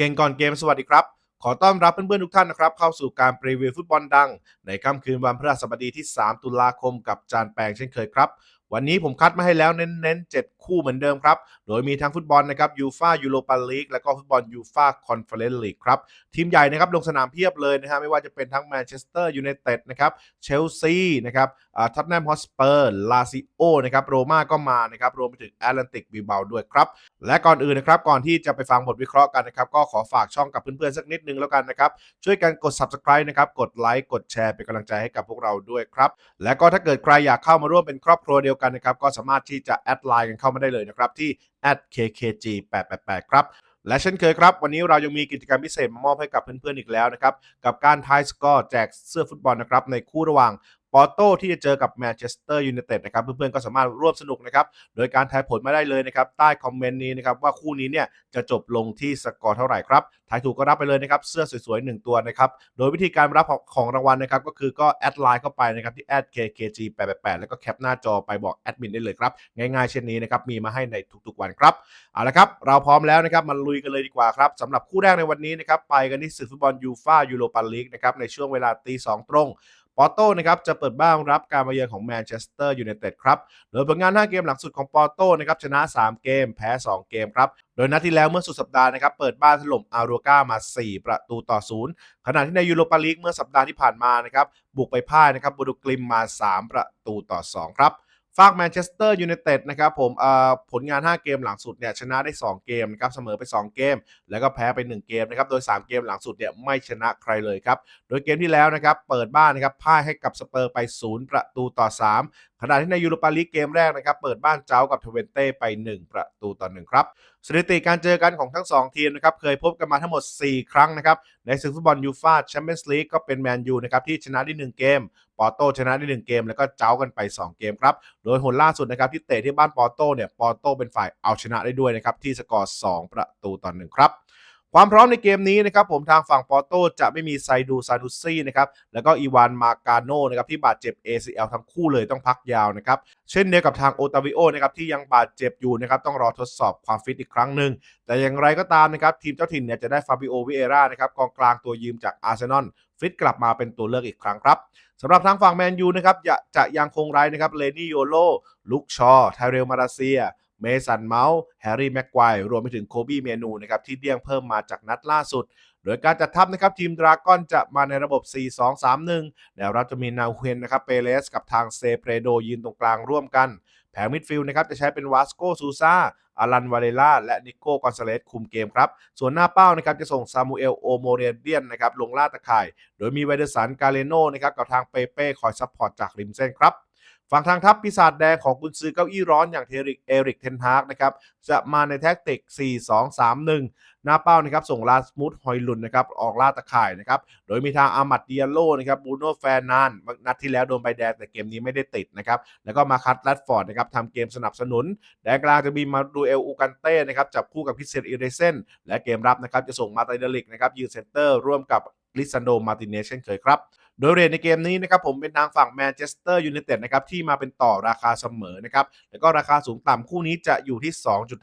เก่งก่อนเกมสวัสดีครับ ขอต้อนรับเพื่อนๆทุกท่านนะครับ เข้าสู่การรีวิวฟุตบอลดัง ในค่ำคืนวันพฤหัสบดีที่ 3 ตุลาคมกับจานแปลงเช่นเคยครับ วันนี้ผมคัดมาให้แล้วเน้นๆ 7 คู่เหมือนเดิมครับ โดยมีทั้งฟุตบอลนะครับยูฟายูโรปาลีกและก็ฟุตบอลยูฟาคอนเฟอเรนซ์ลีกครับ ทีมใหญ่นะครับลงสนามเพียบเลยนะฮะไม่ว่าจะเป็นทั้งแมนเชสเตอร์ยูไนเต็ดนะครับเชลซีนะครับท็อตแนมฮอสเปอร์ลาซิโอนะครับโรม่าก็มานะครับรวมไปถึงแอตแลนติกบิเบาด้วยครับ และก่อนอื่นนะครับก่อนที่จะไปฟังบทวิเคราะห์กันนะครับก็ขอฝากช่องกับเพื่อนๆสักนิดนึงแล้วกันนะครับช่วยกันกด subscribe นะครับกดไลค์กดแชร์เป็นกำลังใจให้กับพวกเราด้วยครับและก็ถ้าเกิดใครอยากเข้ามาร่วมเป็นครอบครัวเดียวกันนะครับ ก็สามารถที่จะแอดไลน์กันเข้ามาได้เลยนะครับ ที่ @kkg888 ครับและเช่นเคยครับ วันนี้เรายังมีกิจกรรมพิเศษมามอบให้กับเพื่อนๆอีกแล้วนะครับ กับการทายสกอร์แจกเสื้อฟุตบอลนะครับ ในคู่ระหว่าง ปอร์โตที่จะเจอกับแมนเชสเตอร์ยูไนเต็ดนะครับเพื่อนๆก็สามารถร่วมสนุกนะครับโดยการทายผลมาได้เลยนะครับใต้คอมเมนต์นี้นะครับว่าคู่นี้เนี่ยจะจบลงที่สกอร์เท่าไหร่ครับทายถูกก็รับไปเลยนะครับเสื้อสวยๆ1ตัวนะครับโดยวิธีการรับของรางวัลนะครับก็คือก็แอดไลน์เข้าไปนะครับที่แอด @kkg888 แล้วก็แคปหน้าจอไปบอกแอดมินได้เลยครับง่ายๆเช่นนี้นะครับมีมาให้ในทุกๆวันครับเอาละครับเราพร้อมแล้วนะครับมาลุยกันเลยดีกว่าครับสำหรับคู่แรกในวันนี้นะครับไปกันที่ศึกฟุตบอลยูฟายูโรปาลีกนะครับในช่วงเวลาตีสองตรง ปอโต้นะครับจะเปิดบ้านรับการมาเยือนของแมนเชสเตอร์ยูไนเต็ดครับโดยผลงาน 5 เกมหลังสุดของปอโต้นะครับชนะ 3 เกม แพ้ 2 เกมครับโดยนัดที่แล้วเมื่อสุดสัปดาห์นะครับเปิดบ้านถล่มอารูก้ามา 4 ประตูต่อ0ขณะที่ในยูโรปาลีกเมื่อสัปดาห์ที่ผ่านมานะครับบุกไปพ่ายนะครับบูดูกลิมมา 3 ประตูต่อ 2 ครับ ฝากแมนเชสเตอร์ยูไนเต็ดนะครับผมผลงาน 5 เกมหลังสุดเนี่ยชนะได้ 2 เกมนะครับเสมอไป 2 เกม แล้วก็แพ้ไป 1 เกมนะครับโดย 3 เกมหลังสุดเนี่ยไม่ชนะใครเลยครับ โดยเกมที่แล้วนะครับเปิดบ้านนะครับพ่ายให้กับสเปอร์ไป 0 ประตูต่อ 3 ขณะที่ในยูโรปาลีกเกมแรกนะครับเปิดบ้านเจ้ากับทเวนเต้ไป 1 ประตูต่อ1ครับ สถิติการเจอกันของทั้ง 2 ทีมนะครับเคยพบกันมาทั้งหมด 4 ครั้งนะครับในศึกฟุตบอลยูฟ่าแชมเปี้ยนส์ลีกก็เป็นแมนยูนะครับที่ชนะได้ 1 เกม ปอร์โตชนะได้ 1 เกม แล้วก็เจ้ากันไป 2 เกมครับ โดยหนล่าสุดนะครับที่เตะที่บ้านปอร์โตเนี่ยปอร์โตเป็นฝ่ายเอาชนะได้ด้วยนะครับที่สกอร์ 2 ประตูต่อ1ครับ ความพร้อมในเกมนี้นะครับผมทางฝั่งปอร์โตจะไม่มีไซดูซานุซี่นะครับแล้วก็อีวานมาการโนนะครับที่บาดเจ็บ ACL ทั้งคู่เลยต้องพักยาวนะครับเช่นเดียวกับทางโอตาวิโอนะครับที่ยังบาดเจ็บอยู่นะครับต้องรอทดสอบความฟิตอีกครั้งหนึ่งแต่อย่างไรก็ตามนะครับทีมเจ้าถิ่นเนี่ยจะได้ฟาบิโอวิเอรานะครับกองกลางตัวยืมจากอาร์เซนอลฟิตกลับมาเป็นตัวเลือกอีกครั้งครับสำหรับทางฝั่งแมนยูนะครับจะจะยังคงไร้นะครับเลนี่โยโลลุกชอไทเรลมาราเซีย เมสันเมาส์แฮร์รี่แม็กควายรวมไปถึงโคบี้เมนูนะครับที่เดี่ยงเพิ่มมาจากนัดล่าสุด โดยการจัดทัพนะครับทีมดราก้อนจะมาในระบบ 4-2-3-1 แนวรับจะมีนาเฮนนะครับเปเรสกับทางเซเปรโดยืนตรงกลางร่วมกันแผงมิดฟิลด์นะครับจะใช้เป็นวาสโกซูซาอารันวาเลล่าและนิโก้กอนซาเลสคุมเกมครับ ส่วนหน้าเป้านะครับจะส่งซามูเอลโอโมเรเดียนนะครับลงล่าตะข่าย โดยมีไวเดอร์สันกาเลโนนะครับกับทางเปเป้คอยซัพพอร์ตจากริมเส้นครับ ฝั่งทางทัพปีศาจแดงของกุนซือเก้าอี้ร้อนอย่างเทริกเอริกเทนฮากนะครับจะมาในแท็กติก 4-2-3-1 หน้าเป้านะครับส่งลาสมุดฮอยลุนนะครับออกล่าตะข่ายนะครับโดยมีทางอามัดเดียโลนะครับบูโน่แฟนนานนัดที่แล้วโดนใบแดงแต่เกมนี้ไม่ได้ติดนะครับแล้วก็มาคัตแรดฟอร์ดนะครับทำเกมสนับสนุน แดนกลางจะมีมาดูเอลอูกันเต้นะครับจับคู่กับพิเศษอิเรเซนและเกมรับนะครับจะส่งมาตาเดลิกนะครับยืนเซนเตอร์ร่วมกับลิซันโดมาติเนสเช่นเคยครับ โดยเรทในเกมนี้นะครับผมเป็นทางฝั่งแมนเชสเตอร์ยูไนเต็ดนะครับที่มาเป็นต่อราคาเสมอนะครับแล้วก็ราคาสูงต่ำคู่นี้จะอยู่ที่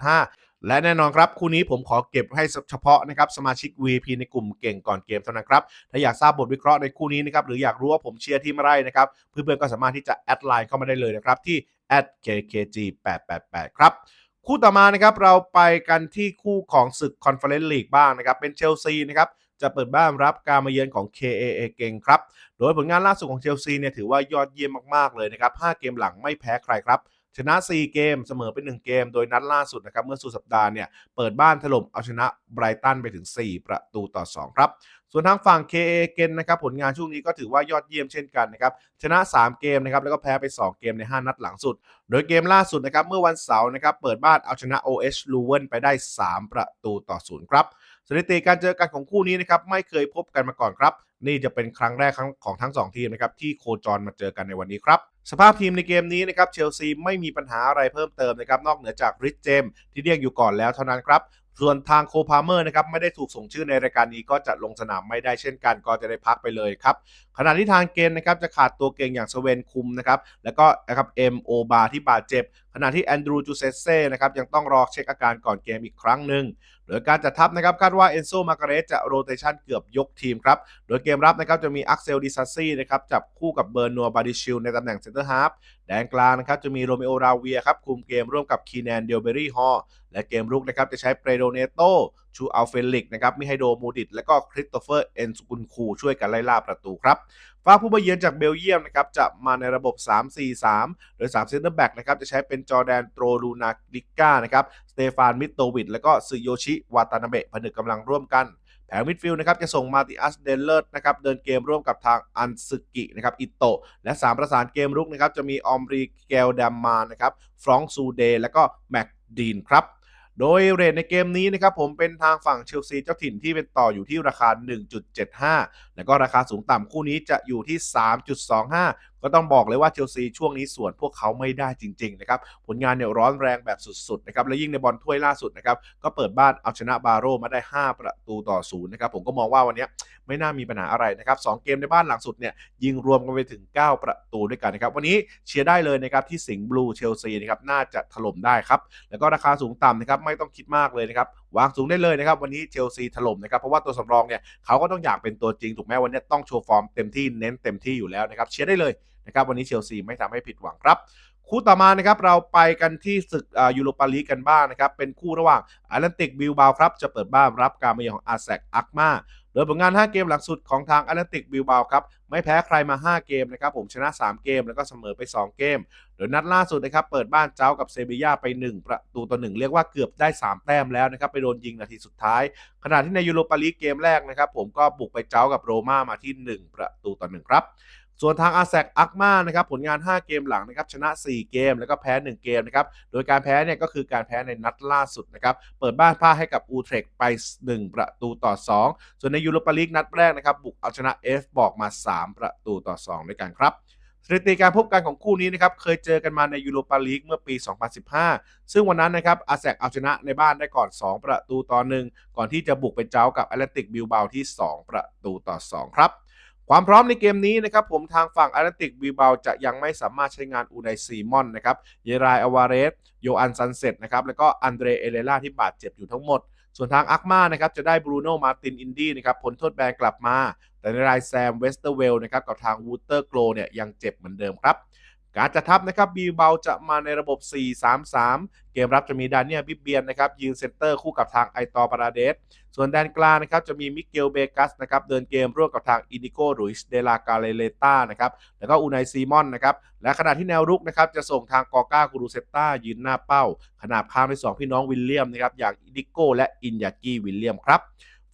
2.5 และแน่นอนครับ คู่นี้ผมขอเก็บให้เฉพาะนะครับสมาชิก VP ในกลุ่มเก่งก่อนเกมเท่านั้นครับ ถ้าอยากทราบบทวิเคราะห์ในคู่นี้นะครับหรืออยากรู้ว่าผมเชียร์ทีมอะไรนะครับเพื่อนๆก็สามารถที่จะแอดไลน์เข้ามาได้เลยนะครับที่ @kkg888 ครับคู่ต่อมานะครับเราไปกันที่คู่ของศึกคอนเฟอเรนซ์ลีกบ้างนะครับเป็นเชลซีนะครับ จะเปิดบ้านรับการมาเยือนของ KAA เก่งครับ โดยผลงานล่าสุดของเชลซีเนี่ยถือว่ายอดเยี่ยมมากๆเลยนะครับ 5 เกมหลังไม่แพ้ใครครับชนะ 4 เกม เสมอเป็น1เกม โดยนัดล่าสุดนะครับ เมื่อสุดสัปดาห์เนี่ย เปิดบ้านถล่มเอาชนะไบรตันไปถึง 4 ประตูต่อ 2 ครับ ส่วนทางฝั่ง KA เกนนะครับ ผลงานช่วงนี้ก็ถือว่ายอดเยี่ยมเช่นกันนะครับ ชนะ 3 เกมนะครับ แล้วก็แพ้ไป 2 เกมใน 5 นัดหลังสุด โดยเกมล่าสุดนะครับ เมื่อวันเสาร์นะครับ เปิดบ้านเอาชนะ OH l u w e n ไปได้ 3 ประตูต่อ 0 ครับ สถิติการเจอกันของคู่นี้นะครับไม่เคยพบกันมาก่อนครับ นี่จะเป็นครั้งแรกของทั้ง 2 ทีมนะครับที่โคจรมาเจอกันในวันนี้ครับสภาพทีมในเกมนี้นะครับเชลซีไม่มีปัญหาอะไรเพิ่มเติมนะครับนอกเหนือจากริชเจมที่เรียกอยู่ก่อนแล้วเท่านั้นครับส่วนทางโคพาเมอร์นะครับไม่ได้ถูกส่งชื่อในรายการนี้ก็จะลงสนามไม่ได้เช่นกันก็จะได้พักไปเลยครับขณะที่ทางเกมนะครับจะขาดตัวเก่งอย่างสเวนคุมนะครับแล้วก็นะครับเอ็มโอบาที่บาดเจ็บ ขณะที่แอนดรูจูเซเซ่นะครับยังต้องรอเช็คอาการก่อนเกมอีกครั้งหนึ่ง โดยการจัดทัพนะครับคาดว่าเอนโซมาการเรสจะโรเตชันเกือบยกทีมครับ โดยเกมรับนะครับจะมีอักเซลดิซัสซี่นะครับจับคู่กับเบอร์นัวบาดิชิลในตำแหน่งเซนเตอร์ฮาร์ฟ แดนกลางนะครับจะมีโรเมโอราเวียครับคุมเกมร่วมกับคีแนนเดลเบอรี่ฮอและเกมรุกนะครับจะใช้เปโดเนโตชูอัลเฟลิกนะครับมิไฮโดมูดิตและก็คริสโตเฟอร์เอนสกุนคูช่วยกันไล่ล่าประตูครับฝ้าผู้มาเยือนจากเบลเยียมนะครับจะมาในระบบ 3-4-3 โดย3เซนเตอร์แบ็กนะครับจะใช้เป็นจอแดนโตรลูนาดิก้านะครับสเตฟานมิโตวิดและก็ซึโยชิวาตานาเบะผนึกกำลังร่วมกัน แผงมิดฟิลด์นะครับจะส่งมาติอัสเดลเลอร์นะครับเดินเกมร่วมกับทางอันซึกินะครับอิโตะและ 3 ประสานเกมรุกนะครับจะมีออมรีเกลดัมมานะครับฟรองซูเดและก็แม็กดีนครับโดยเรทในเกมนี้นะครับผมเป็นทางฝั่งเชลซีเจ้าถิ่นที่เป็นต่ออยู่ที่ราคา 1.75 แล้วก็ราคาสูงต่ำคู่นี้จะอยู่ที่ 3.25 ก็ต้องบอกเลยว่าเชลซีช่วงนี้ส่วนพวกเขาไม่ได้จริงๆนะครับผลงานเนี่ยร้อนแรงแบบสุดๆนะครับและยิ่งในบอลถ้วยล่าสุดนะครับก็เปิดบ้านเอาชนะบาโรมาได้ 5 ประตูต่อศูนย์นะครับผมก็มองว่าวันนี้ไม่น่ามีปัญหาอะไรนะครับสองเกมในบ้านหลังสุดเนี่ยยิงรวมกันไปถึง 9 ประตูด้วยกันนะครับวันนี้เชียร์ได้เลยนะครับที่สิงห์บลูเชลซีนะครับน่าจะถล่มได้ครับแล้วก็ราคาสูงต่ำนะครับไม่ต้องคิดมากเลยนะครับวางสูงได้เลยนะครับวันนี้เชลซีถล่มนะครับเพราะว่าตัวสำรองเนี่ยเขาก็ต้องอยากเป็นตัวจริงถูกไหมวันนี้ต้องโชว์ฟอร์มเต็มที่เน้นเต็มที่อยู่แล้วนะครับเชียร์ได้เลย นะครับวันนี้เชลซีไม่ทำให้ผิดหวังครับ คู่ต่อมานะครับเราไปกันที่ศึกยูโรปาลีกกันบ้างนะครับ เป็นคู่ระหว่างอาร์แลนติกบิลบาครับ จะเปิดบ้านรับการมาเยือนของอาแซกอักมาโดยผลงาน 5 เกมหลังสุดของทางอาร์แลนติกบิลบาครับ ไม่แพ้ใครมา 5 เกมนะครับ ผมชนะ 3 เกมแล้วก็เสมอไป 2 เกม โดยนัดล่าสุดนะครับ เปิดบ้านเจ้ากับเซบียาไป 1 ประตูต่อ 1 เรียกว่าเกือบได้ 3 แต้มแล้วนะครับ ไปโดนยิงนาทีสุดท้าย ขณะที่ในยูโรปาลีกเกมแรกนะครับ ผมก็บุกไปเจ้ากับโรม่ามาที่ 1 ประตูต่อ 1 ครับ ส่วนทางอาแซกอักมานะครับผลงาน 5 เกมหลังนะครับชนะ 4 เกมแล้วก็แพ้ 1 เกมนะครับโดยการแพ้เนี่ยก็คือการแพ้ในนัดล่าสุดนะครับเปิดบ้านพ่ายให้กับอูเทรกไป 1 ประตูต่อ 2 ส่วนในยูโรปาลีกนัดแรกนะครับบุกเอาชนะเอฟบอกมา 3 ประตูต่อ 2 ด้วยกันครับสถิติการพบกันของคู่นี้นะครับเคยเจอกันมาในยูโรปาลีกเมื่อปี 2015 ซึ่งวันนั้นนะครับอาแซกเอาชนะในบ้านได้ก่อน 2 ประตูต่อหนึ่งก่อนที่จะบุกไปเจ้ากับแอตเลติกบิลบาที่ 2 ประตูต่อ 2 ครับ ความพร้อมในเกมนี้นะครับผมทางฝั่งแอตเลติกบีบาจะยังไม่สามารถใช้งานอูไนซีมอนนะครับเยรายอวาเรสโยอันซันเซตนะครับแล้วก็อันเดรเอเลล่าที่บาดเจ็บอยู่ทั้งหมด ส่วนทางอักมานะครับจะได้บรูโน่มาตินอินดี้นะครับผลโทษแบนกลับมา แต่ในรายแซมเวสเตอร์เวลนะครับกับทางวูเตอร์โกลเนี่ยยังเจ็บเหมือนเดิมครับ การจัดทัพนะครับบีเบาจะมาในระบบ 4-3-3 เกมรับจะมีดานเนียบิเบียนนะครับยืนเซนเตอร์คู่กับทางไอตอปาราเดส ส่วนแดนกลางนะครับจะมีมิเกลเบกัสนะครับเดินเกมร่วมกับทางอินิโกรุยส์เดลากาเลเลต้านะครับแล้วก็อูไนซีมอนนะครับและขณะที่แนวรุกนะครับจะส่งทางกอก้ากูรูเซตตายืนหน้าเป้า ขนาบข้างด้วยสองพี่น้องวิลเลียมนะครับอย่างอินิโกและอินยากิวิลเลียมครับ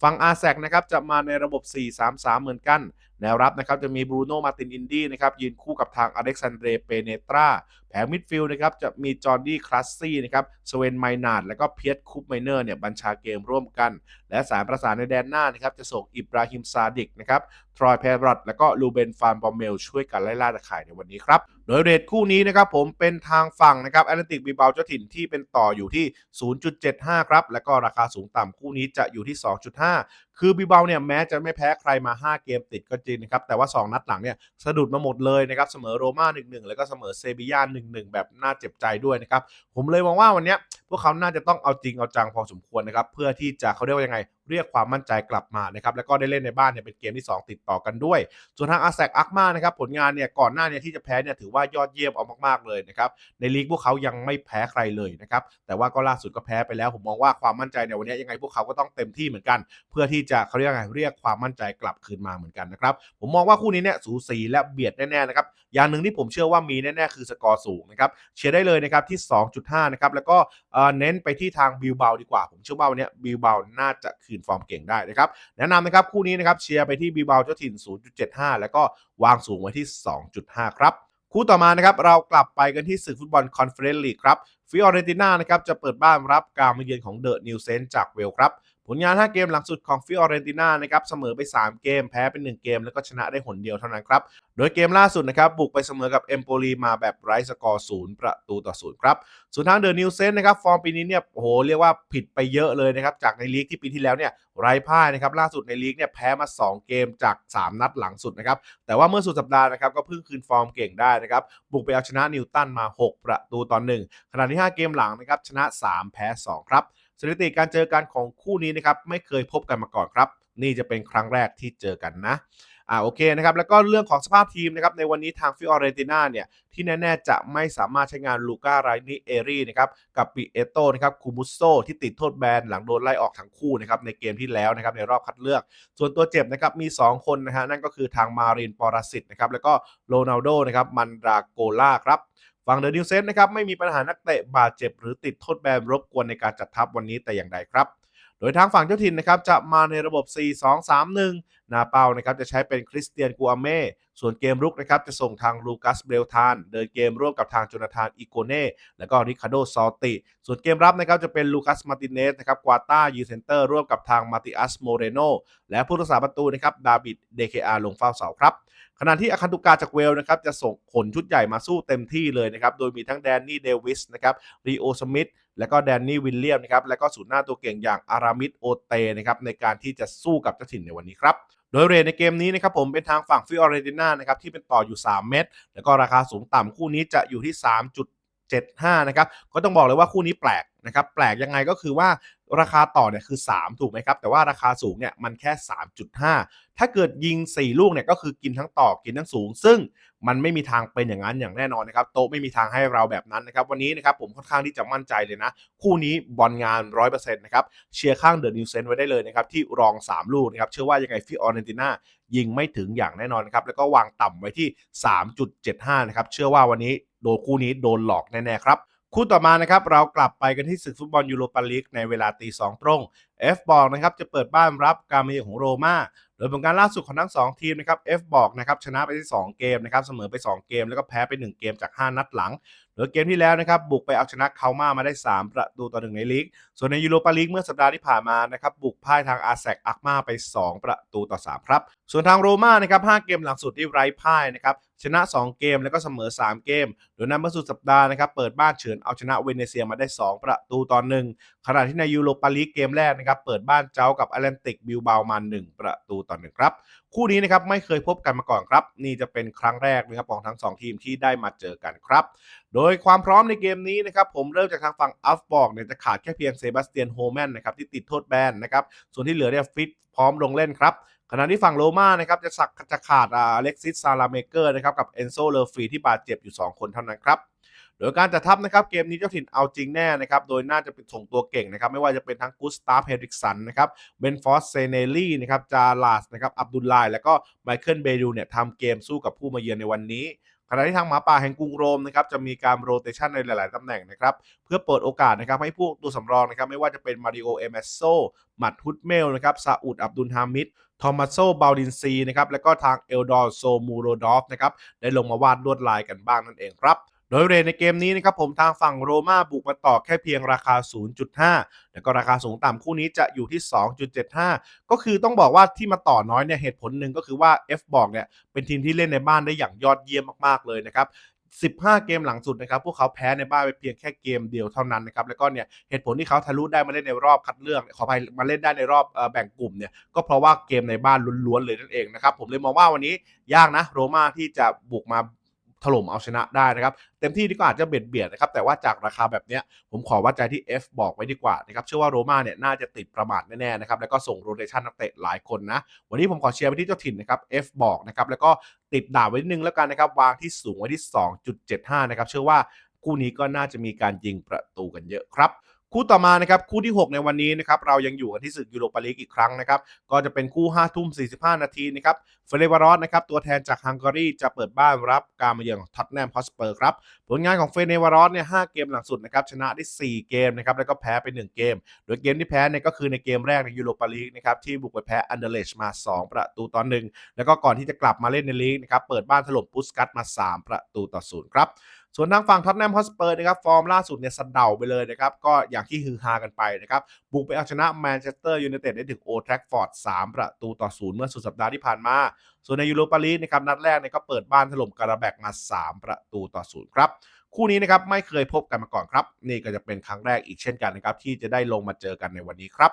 ฝั่งอาแซกนะครับจะมาในระบบ 4-3-3 เหมือนกัน แนวรับนะครับจะมีบรูโน่มาตินอินดี้นะครับยืนคู่กับทางอเล็กซานเดรเปเนตรา แผงมิดฟิลด์นะครับจะมีจอร์ดี้คลาสซี่นะครับสเวนไมนาดและก็เพียรคูปไมเนอร์เนี่ยบัญชาเกมร่วมกัน และสายประสานในแดนหน้านะครับจะส่งอิบราฮิมซาดิกนะครับทรอยเพรอตและก็ลูเบนฟานบอมเมลช่วยกันไล่ล่าตะข่ายในวันนี้ครับโดยเรทคู่นี้นะครับผมเป็นทางฝั่งนะครับแอตเลติกบีเบาเจ้าถิ่นที่เป็นต่ออยู่ที่ 0.75 ครับ แล้วก็ราคาสูงต่ำคู่นี้จะอยู่ที่ 2.5 คือบีเบาเนี่ยแม้จะไม่แพ้ใครมา 5 เกมติดก็จริงนะครับแต่ว่า 2 นัดหลังเนี่ยสะดุดมาหมดเลยนะครับเสมอโรม่า 1-1 แล้วก็เสมอเซบียา1-1 แบบน่าเจ็บใจด้วยนะครับผมเลยมองว่าวันนี้พวกเขาน่าจะต้องเอาจริงเอาจังพอสมควรนะครับเพื่อที่จะเขาเรียกว่ายังไงเรียกความมั่นใจกลับมานะครับแล้วก็ได้เล่นในบ้านเนี่ยเป็นเกมที่ 2 ติดต่อกันด้วย ส่วนทางอาแซกอักมานะครับผลงานเนี่ยก่อนหน้าเนี่ยที่จะแพ้เนี่ยถือว่ายอดเยี่ยมเอามากๆเลยนะครับในลีกพวกเขายังไม่แพ้ใครเลยนะครับแต่ว่าก็ล่าสุดก็แพ้ไปแล้ว ผมมองว่าความมั่นใจในวันนี้ยังไงพวกเขาก็ต้องเต็มที่เหมือนกัน เพื่อที่จะเขาเรียกไงเรียกความมั่นใจกลับคืนมาเหมือนกันนะครับผมมองว่าคู่นี้เนี่ยสูสีและเบียดแน่ๆนะครับอย่างหนึ่งที่ผมเชื่อว่ามีแน่ๆคือสกอร์สูงนะครับเชียร์ได้เลยนะครับที่ 2.5นะครับแล้วก็เน้นไปที่ทางบิลเบาดีกว่า ผมเชื่อว่าวันนี้บิลเบาน่าจะคืนฟอร์มเก่งได้นะครับแนะนำนะครับคู่นี้นะครับเชียร์ไปที่บีบาเจ้าถิ่น 0.75 แล้วก็วางสูงไว้ที่ 2.5 ครับคู่ต่อมานะครับเรากลับไปกันที่ศึกฟุตบอลคอนเฟอเรนซ์ลีกครับฟิออเรนติน่านะครับจะเปิดบ้านรับการมาเยือนของเดอะนิวเซนจากเวลครับ ผลงาน 5 เกมหลังสุดของฟิออเรนติน่านะครับเสมอไป 3 เกมแพ้เป็น 1 เกม แล้วก็ชนะได้หนเดียวเท่านั้นครับ โดยเกมล่าสุดนะครับ บุกไปเสมอกับเอมโปลีมาแบบไร้สกอร์ศูนย์ประตูต่อศูนย์ครับส่วนทางเดอะนิวเซนนะครับ ฟอร์มปีนี้เนี่ยโอ้โหเรียกว่าผิดไปเยอะเลยนะครับ จากในลีกที่ปีที่แล้วเนี่ยไร้พ่ายนะครับล่าสุดในลีกเนี่ยแพ้มา 2 เกมจาก 3 นัดหลังสุดนะครับแต่ว่าเมื่อสุดสัปดาห์นะครับก็เพิ่งคืนฟอร์มเก่งได้นะครับบุกไปเอาชนะนิวตันมา 6 ประตูต่อ1ขณะที่5เกมหลังนะครับชนะ 3 แพ้ 2 ครับ สถิติการเจอกันของคู่นี้นะครับไม่เคยพบกันมาก่อนครับ นี่จะเป็นครั้งแรกที่เจอกันนะอ่าโอเคนะครับแล้วก็เรื่องของสภาพทีมนะครับในวันนี้ทางฟิออเรติน่าเนี่ยที่แน่ๆจะไม่สามารถใช้งานลูก้าไรนิเอรีนะครับกับปิเอโตนะครับคูมุสโซที่ติดโทษแบนหลังโดนไล่ออกทั้งคู่นะครับในเกมที่แล้วนะครับในรอบคัดเลือก ส่วนตัวเจ็บนะครับมี 2 คนนะฮะนั่นก็คือทางมารินปอรสิตนะครับแล้วก็โรนัลโดนะครับมันดราโกล่าครับ ฝั่งเดอะนิวเซนนะครับไม่มีปัญหานักเตะบาดเจ็บ หรือติดโทษแบนรบกวนในการจัดทัพวันนี้แต่อย่างใดครับ โดยทางฝั่งเจ้าถิ่นนะครับจะมาในระบบ 4-2-3-1 นาเปานะครับจะใช้เป็นคริสเตียนกัวเม่ ส่วนเกมรุกนะครับจะส่งทางลูคัสเบลทาน เดินเกมร่วมกับทางโจนาธานอิโกเน่ แล้วก็ริคาโดซอติ ส่วนเกมรับนะครับจะเป็นลูคัสมาติเนสนะครับกวาต้ายืนเซนเตอร์ร่วมกับทางมาติอัสโมเรโนและผู้รักษาประตูนะครับดาบิดเดเคอาลงเฝ้าเสาครับ ขณะที่อาคันตุกาจากเวลนะครับจะส่งขนชุดใหญ่มาสู้เต็มที่เลยนะครับโดยมีทั้งแดนนี่เดวิสนะครับรีโอสมิธแล้วก็แดนนี่วิลเลียมนะครับแล้วก็ศูนหน้าตัวเก่งอย่างอารามิดโอเตนะครับในการที่จะสู้กับเจ้าถิ่นในวันนี้ครับโดยเรทในเกมนี้นะครับผมเป็นทางฝั่งฟิออเรติน่านะครับที่เป็นต่ออยู่ 3 เม็ดแล้วก็ราคาสูงต่ำคู่นี้จะอยู่ที่ 3.75 นะครับก็ต้องบอกเลยว่าคู่นี้แปลกนะครับแปลกยังไงก็คือว่า ราคาต่อเนี่ยคือ 3 ถูกไหมครับ แต่ว่าราคาสูงเนี่ยมันแค่ 3.5 ถ้าเกิดยิง 4 ลูกเนี่ยก็คือกินทั้งต่อกินทั้งสูง ซึ่งมันไม่มีทางเป็นอย่างนั้นอย่างแน่นอนนะครับ โต๊ะไม่มีทางให้เราแบบนั้นนะครับ วันนี้นะครับผมค่อนข้างที่จะมั่นใจเลยนะ คู่นี้บอลงาน 100%นะครับเชียร์ข้างเดอะนิวเซนไว้ได้เลยนะครับ ที่รอง 3 ลูกนะครับ เชื่อว่ายังไงฟิออเรนติน่ายิงไม่ถึงอย่างแน่นอนนะครับแล้วก็วางต่ำไว้ที่ 3.75 นะครับเชื่อว่าวันนี้โดนคู่นี้โดนหลอกแน่ๆครับ คู่ต่อมานะครับเรากลับไปกันที่ศึกฟุตบอลยูโรปาลีกในเวลาตีสองตรง F บอกนะครับจะเปิดบ้านรับการมาเยือนของโรม่าโดยผลการล่าสุดของทั้ง 2 ทีมนะครับ F บอกนะครับชนะไปที่ 2 เกมนะครับเสมอไป 2 เกม แล้วก็แพ้ไป 1 เกมจาก 5 นัดหลังโดยเกมที่แล้วนะครับบุกไปเอาชนะเขามามาได้ 3 ประตูต่อหนึ่งในลีก ส่วนในยูโรปาลีกเมื่อสัปดาห์ที่ผ่านมานะครับบุกพ่ายทางอาแซกอักมาไป 2 ประตูต่อ3ครับส่วนทางโรม่านะครับ5เกมหลังสุดที่ไร้พ่ายนะครับ ชนะ 2 เกมแล้วก็เสมอ 3 เกม โดยนั้นเมื่อสุดสัปดาห์นะครับเปิดบ้านเฉือนเอาชนะเวเนเซียมาได้ 2 ประตูต่อหนึ่งขณะที่ในยูโรปาลีกเกมแรกนะครับเปิดบ้านเจ้ากับแอตแลนติกบิลบามา 1 ประตูต่อหนึ่งครับคู่นี้นะครับไม่เคยพบกันมาก่อนครับ นี่จะเป็นครั้งแรกนะครับของทั้ง 2 ทีมที่ได้มาเจอกันครับ โดยความพร้อมในเกมนี้นะครับผมเริ่มจากทางฝั่งอัฟบอกเนี่ยจะขาดแค่เพียงเซบาสเตียนโฮแมนนะครับที่ติดโทษแบนนะครับส่วนที่เหลือเนี่ยฟิตพร้อมลงเล่นครับ ขณะที่ฝั่งโรม่านะครับจะสักจะขาดอาเล็กซิสซาลาเมเกอร์นะครับกับเอนโซเลอฟีที่บาดเจ็บอยู่ 2 คนเท่านั้นครับโดยการจัดทัพนะครับเกมนี้เจ้าถิ่นเอาจริงแน่นะครับโดยน่าจะเป็นส่งตัวเก่งนะครับไม่ว่าจะเป็นทั้งกุสตาฟเฮดริกสันนะครับเบนฟอสเซเนลลี่นะครับจาลาสนะครับอับดุลไลแล้วก็ไมเคิลเบรูเนี่ยทำเกมสู้กับผู้มาเยือนในวันนี้ ขณะที่ทางหมาป่าแห่งกรุงโรมนะครับจะมีการโรเตชันในหลาย ๆตำแหน่งนะครับเพื่อเปิดโอกาสนะครับให้พวกตัวสำรองนะครับไม่ว่าจะเป็นมาริโอเอเมโซมัดฮุดเมลนะครับซาอุดอับดุลฮามิดทอมัสโซบาลินซีนะครับและก็ทางเอลดอร์โซมูโรดอฟนะครับได้ลงมาวาดลวดลายกันบ้างนั่นเองครับ โดยเรทในเกมนี้นะครับผมทางฝั่งโรม่าบุกมาต่อแค่เพียงราคา 0.5 แล้วก็ราคาสูงต่ำคู่นี้จะอยู่ที่ 2.75 ก็คือต้องบอกว่าที่มาต่อน้อยเนี่ยเหตุผลหนึ่งก็คือว่า F บอกเนี่ยเป็นทีมที่เล่นในบ้านได้อย่างยอดเยี่ยมมากๆเลยนะครับ15 เกมหลังสุดนะครับ พวกเขาแพ้ในบ้านไปเพียงแค่เกมเดียวเท่านั้นนะครับ แล้วก็เนี่ยเหตุผลที่เขาทะลุได้มาเล่นในรอบคัดเลือกขออภัยมาเล่นได้ในรอบแบ่งกลุ่มเนี่ย ก็เพราะว่าเกมในบ้านล้วนๆเลยนั่นเองนะครับ ผมเลยมองว่าวันนี้ยากนะ โรม่าที่จะบุกมา ถล่มเอาชนะได้นะครับเต็มที่นี่ก็อาจจะเบียดเบียดนะครับแต่ว่าจากราคาแบบนี้ผมขอวัดใจที่ F บอกไว้ดีกว่านะครับเชื่อว่าโรม่าเนี่ยน่าจะติดประมาทแน่ๆนะครับแล้วก็ส่งโรเตชันนักเตะหลายคนนะวันนี้ผมขอเชียร์ไปที่เจ้าถิ่นนะครับ F บอกนะครับแล้วก็ติดดาบไว้นิดนึงแล้วกันนะครับวางที่สูงไว้ที่ 2.75 นะครับเชื่อว่าคู่นี้ก็น่าจะมีการยิงประตูกันเยอะครับ คู่ต่อมานะครับคู่ที่ 6 ในวันนี้นะครับเรายังอยู่กันที่ศึกยูโรปาลีกอีกครั้งนะครับก็จะเป็นคู่5ทุ่ม45 นาทีนะครับเฟเรวารอสนะครับตัวแทนจากฮังการีจะเปิดบ้านรับการมาเยือนของท็อตแนมฮอสเปอร์ครับผลงานของเฟเนวารอสเนี่ย5เกมหลังสุดนะครับชนะได้ 4 เกมนะครับแล้วก็แพ้ไป 1 เกม โดยเกมที่แพ้เนี่ยก็คือในเกมแรกในยูโรปาลีกนะครับที่บุกไปแพ้อันเดเลชมา 2 ประตูต่อหนึ่งแล้วก็ก่อนที่จะกลับมาเล่นในลีกนะครับเปิดบ้านถล่มปุสกัตมา 3 ประตูต่อศูนย์ครับ ส่วนทางฝั่งท็อตแนมฮอสเปอร์นะครับฟอร์มล่าสุดเนี่ยสะเดาไปเลยนะครับก็อย่างที่ฮือฮากันไปนะครับบุกไปเอาชนะแมนเชสเตอร์ยูไนเต็ดได้ถึงโอทรฟฟอร์ด3ประตูต่อศูนย์เมื่อสุดสัปดาห์ที่ผ่านมา ส่วนในยูโรปาลีกนะครับนัดแรกเนี่ยก็เปิดบ้านถล่มการาแบกมา 3 ประตูต่อศูนย์ครับคู่นี้นะครับไม่เคยพบกันมาก่อนครับ นี่ก็จะเป็นครั้งแรกอีกเช่นกันนะครับที่จะได้ลงมาเจอกันในวันนี้ครับ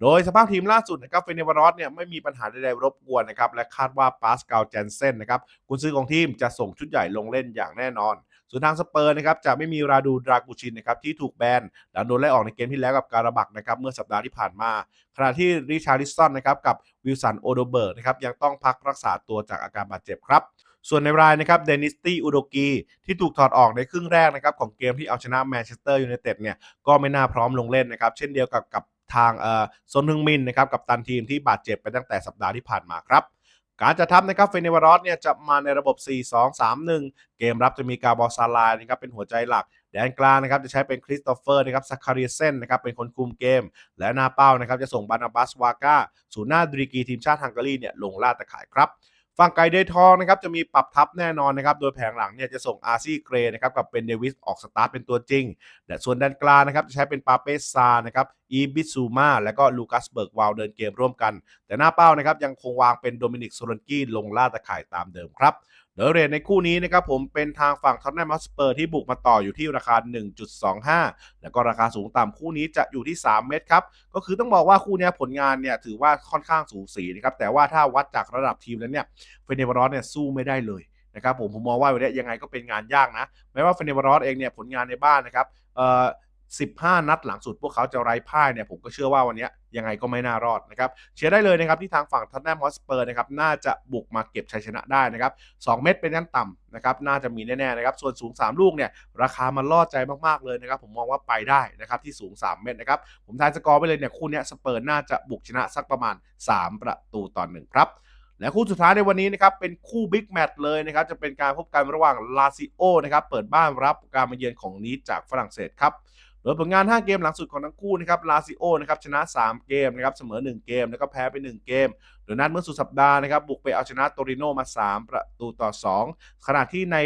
โดยสภาพทีมล่าสุดนะครับเฟเนวารอสเนี่ยไม่มีปัญหาใดๆรบกวนนะครับและคาดว่าปาสกาลเจนเซนนะครับกุนซือของทีมจะส่งชุดใหญ่ลงเล่นอย่างแน่นอน ส่วนทางสเปอร์นะครับจะไม่มีราดูดรากูชินนะครับที่ถูกแบนหลังโดนไล่ออกในเกมที่แล้วกับการาบักนะครับเมื่อสัปดาห์ที่ผ่านมา ขณะที่ริชาร์ลิสตันนะครับกับวิลสันโอโดเบิร์กนะครับยังต้องพักรักษาตัวจากอาการบาดเจ็บครับส่วนในรายนะครับเดนิสตี้อุโดกีที่ถูกถอดออกในครึ่งแรกนะครับของเกมที่เอาชนะแมนเชสเตอร์ยูไนเต็ดเนี่ยก็ไม่น่าพร้อมลงเล่นนะครับ เช่นเดียวกับกับทางเอ่อซนฮึงมินนะครับกับตันทีมที่บาดเจ็บไปตั้งแต่สัปดาห์ที่ผ่านมาครับ การจะทำนะครับเฟเนวารอสเนี่ยจะมาในระบบ 4-2-3-1 เกมรับจะมีกาบอซาลายนะครับเป็นหัวใจหลักแดนกลางนะครับจะใช้เป็นคริสโตเฟอร์นะครับซัคคารีเซนนะครับเป็นคนคุมเกม และหน้าเป้านะครับจะส่งบานาบัสวาก้าสู่หน้าดริกีทีมชาติฮังการีเนี่ยลงล่าตะข่ายครับ ฝั่งไกเดทองนะครับจะมีปรับทับแน่นอนนะครับ โดยแผงหลังเนี่ยจะส่งอาร์ซี่เกรนะครับกับเป็นเดวิสออกสตาร์ทเป็นตัวจริง แต่ส่วนด้านกลางนะครับจะใช้เป็นปาเปซานะครับอีบิซูมาและก็ลูคัสเบิร์กวาลเดินเกมร่วมกัน แต่หน้าเป้านะครับยังคงวางเป็นโดมินิกโซลนกี้ลงล่าตะข่ายตามเดิมครับโดยเรทในคู่นี้นะครับผมเป็นทางฝั่งท็อตแนมฮอสเปอร์ที่บุกมาต่ออยู่ที่ราคา 1.25 แล้วก็ราคาสูงต่ำคู่นี้จะอยู่ที่ 3 เมตรครับ ก็คือต้องบอกว่าคู่นี้ผลงานเนี่ยถือว่าค่อนข้างสูสีนะครับ แต่ว่าถ้าวัดจากระดับทีมแล้วเนี่ยเฟเนวารอสเนี่ยสู้ไม่ได้เลยนะครับผมผมมองว่าวันนี้ยังไงก็เป็นงานยากนะแม้ว่าเฟเนวารอสเองเนี่ยผลงานในบ้านนะครับเอ่อ 15 นัดหลังสุดพวกเขาจะไร้พ่ายเนี่ยผมก็เชื่อว่าวันนี้ยังไงก็ไม่น่ารอดนะครับเชียร์ได้เลยนะครับที่ทางฝั่งท็อตแนมฮอสเปอร์นะครับน่าจะบุกมาเก็บชัยชนะได้นะครับ2เม็ดเป็นขั้นต่ำนะครับน่าจะมีแน่ๆนะครับส่วนสูง 3 ลูกเนี่ยราคามันล่อใจมากๆเลยนะครับผมมองว่าไปได้นะครับที่สูง 3 เม็ดนะครับผมทายสกอร์ไปเลยเนี่ยคู่นี้สเปอร์น่าจะบุกชนะสักประมาณ 3 ประตูต่อหนึ่งครับและคู่สุดท้ายในวันนี้นะครับเป็นคู่บิ๊กแมตช์เลยนะครับจะเป็นการพบกันระหว่างลาซิโอนะครับเปิดบ้านรับการมาเยือนของนีสจากฝรั่งเศสครับ โดยผลงาน 5 เกมหลังสุดของทั้งคู่นะครับลาซิโอนะครับชนะ 3 เกมนะครับเสมอ 1 เกม แล้วก็แพ้ไป 1 เกม โดยนัดเมื่อสุดสัปดาห์นะครับบุกไปเอาชนะโตริโนมา 3 ประตูต่อ 2 ขณะที่ใน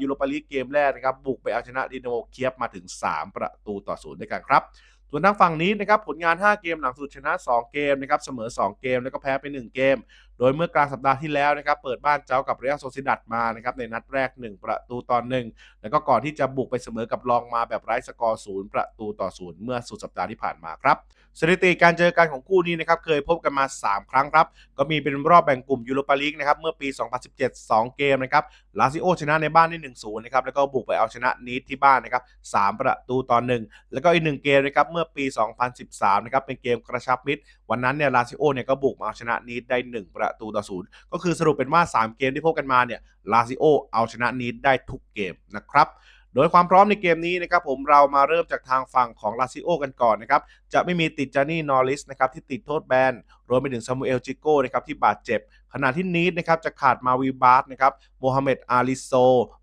ยูโรปาลีกเกมแรกนะครับบุกไปเอาชนะดินาโมเคียบมาถึง 3 ประตูต่อ 0 ด้วยกันครับส่วนทางฝั่งนี้นะครับผลงาน 5 เกมหลังสุดชนะ 2 เกมนะครับเสมอ 2 เกมแล้วก็แพ้ไป 1 เกม โดยเมื่อกลางสัปดาห์ที่แล้วนะครับเปิดบ้านเจ้ากับเรียลโซซิดัดมานะครับในนัดแรก 1 ประตูต่อ1แล้วก็ก่อนที่จะบุกไปเสมอกับลองมาแบบไร้สกอร์ศูนย์ประตูต่อศูนย์เมื่อสุดสัปดาห์ที่ผ่านมาครับ สถิติการเจอกันของคู่นี้นะครับเคยพบกันมา 3 ครั้งครับ ก็มีเป็นรอบแบ่งกลุ่มยูโรปาลีกนะครับเมื่อปี 2017 2 เกมนะครับลาซิโอชนะในบ้านได้1-0นะครับแล้วก็บุกไปเอาชนะนีทที่บ้านนะครับ3ประตูต่อ1แล้วก็อีกหนึ่งเกมนะครับเมื่อปี 2013นะครับเป็นเกมกระชับมิตร วันนั้นเนี่ยลาซิโอเนี่ยก็บุกมาเอาชนะนีทได้ 1 ประตูต่อศูนย์ก็คือสรุปเป็นว่า 3 เกมที่พบกันมาเนี่ยลาซิโอเอาชนะนีทได้ทุกเกมนะครับ โดยความพร้อมในเกมนี้นะครับผมเรามาเริ่มจากทางฝั่งของลาซิโอกันก่อนนะครับจะไม่มีติดจานี่นอริสนะครับที่ติดโทษแบนรวมไปถึงซามูเอลจิโก้นะครับที่บาดเจ็บ ขณะที่นีดนะครับจะขาดมาวีบาร์สนะครับโมฮัมเหม็ดอาลิโซ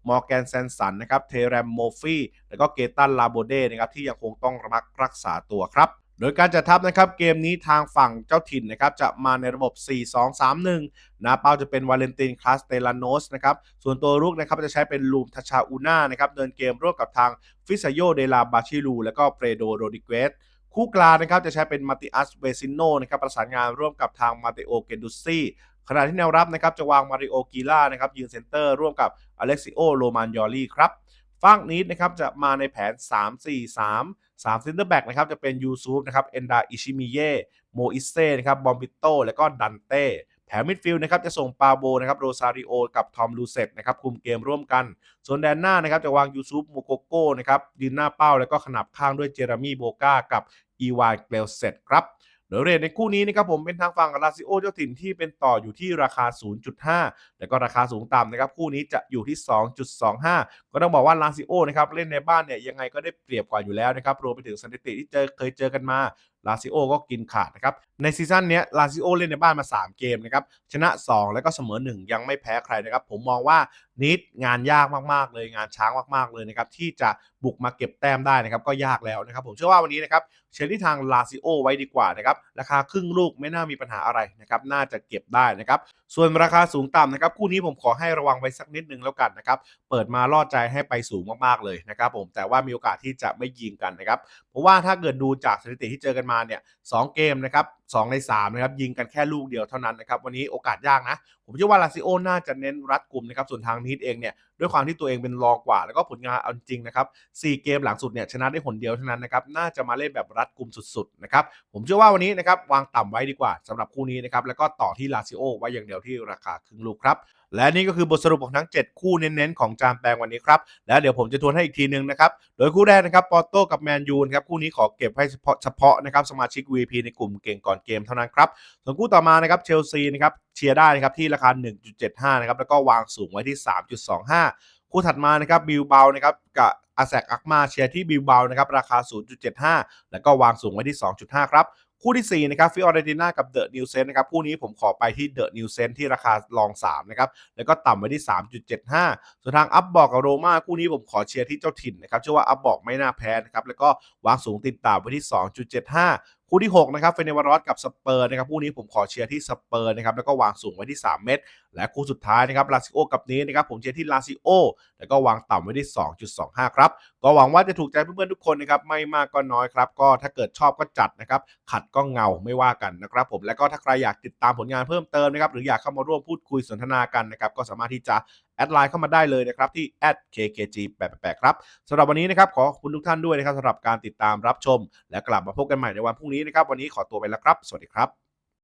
มอร์แกนแซนสันนะครับเทเรมโมฟี่แล้วก็เกตันลาโบเดนะครับที่ยังคงต้องรักรักษาตัวครับ โดยการจัดทัพนะครับเกมนี้ทางฝั่งเจ้าถิ่นนะครับจะมาในระบบ 4-2-3-1 นาเป้าจะเป็นวาเลนตินคลาสเตลานสนะครับส่วนตัวรุกนะครับจะใช้เป็นลูมทาชาอูน่านะครับเดินเกมร่วมกับทางฟิซาโยเดลาบาชิลูและก็เปรโดโรดิเกสคู่กลางนะครับจะใช้เป็นมาติอัสเวซิโนนะครับประสานงานร่วมกับทางมาเตโอเกนดุซี่ขณะที่แนวรับนะครับจะวางมาริโอกีล่านะครับยืนเซนเตอร์ร่วมกับอเล็กซิโอโรมานยอรี่ครับ ฝั่งนี้นะครับจะมาในแผน 3-4-3 3เซนเตอร์แบ็กนะครับจะเป็นยูซูฟนะครับเอนดาอิชิมิเย่โมอิเซ่นะครับบอมบิโตและก็ดันเต้แผนมิดฟิลด์นะครับจะส่งปาโบนะครับโรซาริโอกับทอมลูเซตนะครับคุมเกมร่วมกัน ส่วนแดนหน้านะครับจะวางยูซูฟมูโกโก้นะครับยืนหน้าเป้าแล้วก็ขนับข้างด้วยเจอร์มีโบกากับอีวานเกลเซตครับ โดยเรทในคู่นี้นะครับผมเป็นทางฝั่งลาซิโอเจ้าถิ่นที่เป็นต่ออยู่ที่ราคา 0.5 แล้วก็ราคาสูงต่ำนะครับคู่นี้จะอยู่ที่ 2.25 ก็ต้องบอกว่าลาซิโอนะครับเล่นในบ้านเนี่ยยังไงก็ได้เปรียบกว่าอยู่แล้วนะครับรวมไปถึงสถิติที่เจอเคยเจอกันมาลาซิโอก็กินขาดนะครับ ในซีซั่นนี้ลาซิโอเล่นในบ้านมา 3 เกมนะครับ ชนะ 2 แล้วก็เสมอ 1 ยังไม่แพ้ใครนะครับ ผมมองว่านิดงานยากมากๆเลยงานช้างมากๆเลยนะครับ ที่จะบุกมาเก็บแต้มได้นะครับ ก็ยากแล้วนะครับ ผมเชื่อว่าวันนี้นะครับ เชียร์ที่ทางลาซิโอไว้ดีกว่านะครับราคาครึ่งลูกไม่น่ามีปัญหาอะไรนะครับน่าจะเก็บได้นะครับส่วนราคาสูงต่ำนะครับคู่นี้ผมขอให้ระวังไว้สักนิดนึงแล้วกันนะครับเปิดมาล่อใจให้ไปสูงมากๆเลยนะครับผมแต่ว่ามีโอกาสที่จะไม่ยิงกันนะครับเพราะว่าถ้าเกิดดูจากสถิติที่เจอกันมาเนี่ยสองเกมนะครับ สองใน 3 นะครับ ยิงกันแค่ลูกเดียวเท่านั้นนะครับ วันนี้โอกาสยากนะ ผมเชื่อว่าลาซิโอน่าจะเน้นรัดกลุ่มนะครับ ส่วนทางนีดเองเนี่ย ด้วยความที่ตัวเองเป็นรองกว่า แล้วก็ผลงานเอาจริงนะครับ4เกมหลังสุดเนี่ยชนะได้หนเดียวเท่านั้นนะครับ น่าจะมาเล่นแบบรัดกลุ่มสุดๆนะครับ ผมเชื่อว่าวันนี้นะครับวางต่ำไว้ดีกว่าสำหรับคู่นี้นะครับ แล้วก็ต่อที่ลาซิโอไว้อย่างเดียวที่ราคาครึ่งลูกครับ และนี่ก็คือบทสรุปของทั้ง 7 คู่เน้นๆของจานแปลงวันนี้ครับ แล้วเดี๋ยวผมจะทวนให้อีกทีนึงนะครับ โดยคู่แรกนะครับปอร์โต้กับแมนยูนะครับคู่นี้ขอเก็บให้เฉพาะเฉพาะนะครับสมาชิก VP ในกลุ่มเก่งก่อนเกมเท่านั้นครับ ส่วนคู่ต่อมานะครับเชลซีนะครับเชียร์ได้นะครับที่ราคา 1.75 นะครับแล้วก็วางสูงไว้ที่ 3.25 คู่ถัดมานะครับบิลเบานะครับกับอาแซกอักมาเชียร์ที่บิลเบานะครับราคา 0.75 แล้วก็วางสูงไว้ที่ 2.5 ครับ คู่ที่ 4 นะครับฟิออเรติน่ากับเดอะนิวเซนนะครับคู่นี้ผมขอไปที่เดอะนิวเซนที่ราคาลอง 3 นะครับ แล้วก็ต่ำไว้ที่ 3.75 ส่วนทางอัพบอกกับโรม่าคู่นี้ผมขอเชียร์ที่เจ้าถิ่นนะครับเชื่อว่าอัพบอกไม่น่าแพ้นะครับแล้วก็วางสูงติดตามไว้ที่ 2.75 คู่ที่ 6 นะครับเฟเนวารอสกับสเปอร์นะครับคู่นี้ผมขอเชียร์ที่สเปอร์นะครับแล้วก็วางสูงไว้ที่ 3 เมตรและคู่สุดท้ายนะครับลาซิโอกับนี้นะครับผมเชียร์ที่ลาซิโอแล้วก็วางต่ำไว้ที่ 2.25 ครับ ก็หวังว่าจะถูกใจเพื่อนๆทุกคนนะครับไม่มากก็น้อยครับ ก็ถ้าเกิดชอบก็จัดนะครับขัดก็เงาไม่ว่ากันนะครับผมแล้วก็ถ้าใครอยากติดตามผลงานเพิ่มเติมนะครับหรืออยากเข้ามาร่วมพูดคุยสนทนากันนะครับก็สามารถที่จะแอดไลน์เข้ามาได้เลยนะครับที่ @kkg88 ครับสำหรับวันนี้นะครับขอขอบคุณทุกท่านด้วยนะครับสำหรับการติดตามรับชม และกลับมาพบกันใหม่ในวันพรุ่งนี้นะครับวันนี้ขอตัวไปแล้วครับ สวัสดีครับ